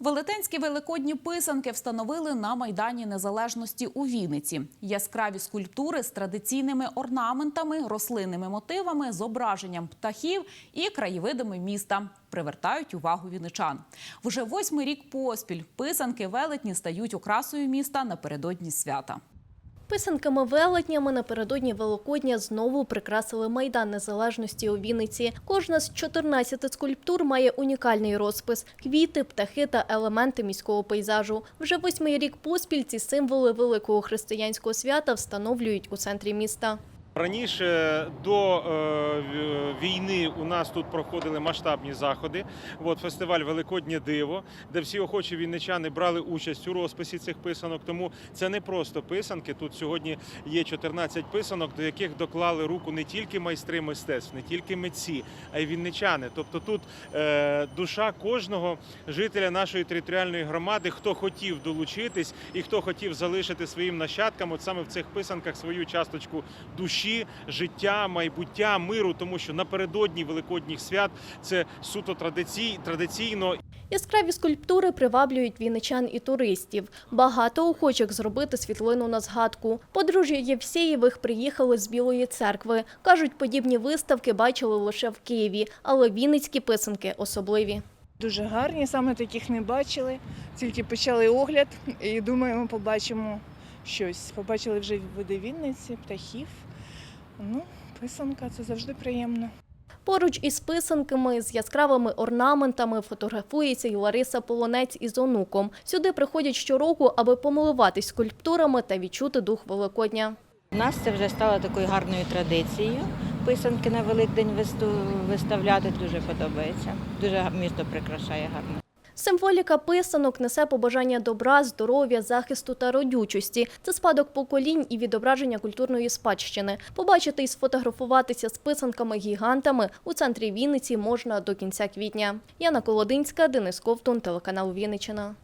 Велетенські великодні писанки встановили на Майдані Незалежності у Вінниці. Яскраві скульптури з традиційними орнаментами, рослинними мотивами, зображенням птахів і краєвидами міста привертають увагу віничан. Вже восьмий рік поспіль писанки велетні стають окрасою міста напередодні свята. Писанками велетнями напередодні Великодня знову прикрасили Майдан Незалежності у Вінниці. Кожна з 14 скульптур має унікальний розпис – квіти, птахи та елементи міського пейзажу. Вже восьмий рік поспіль ці символи великого християнського свята встановлюють у центрі міста. Раніше до е, війни у нас тут проходили масштабні заходи. От фестиваль Великоднє диво, де всі охочі вінничани брали участь у розписі цих писанок. Тому це не просто писанки. Тут сьогодні є 14 писанок, до яких доклали руку не тільки майстри мистецтв, не тільки митці, а й вінничани. Тобто тут е, душа кожного жителя нашої територіальної громади, хто хотів долучитись і хто хотів залишити своїм нащадкам, от саме в цих писанках свою часточку душі, життя, майбуття, миру, тому що напередодні великодніх свят це суто традицій, традиційно Яскраві скульптури приваблюють вінничан і туристів. Багато охочих зробити світлину на згадку. Подружжя Євсєєвих приїхали з Білої церкви. Кажуть, подібні виставки бачили лише в Києві, але вінницькі писанки особливі. Дуже гарні, саме таких не бачили. Тільки почали огляд і думаємо, побачимо щось. Побачили вже види Вінниці, птахів. Ну, писанка це завжди приємно. Поруч із писанками з яскравими орнаментами фотографується і Лариса Полонець із онуком. Сюди приходять щороку, аби помилуватись скульптурами та відчути дух Великодня. У нас це вже стало такою гарною традицією. Писанки на Великдень висту- виставляти дуже подобається. Дуже місто прикрашає гарно. Символіка писанок несе побажання добра, здоров'я, захисту та родючості. Це спадок поколінь і відображення культурної спадщини. Побачити і сфотографуватися з писанками-гігантами у центрі Вінниці можна до кінця квітня. Яна Колодинська, Денис Ковтун, телеканал Вінниччина.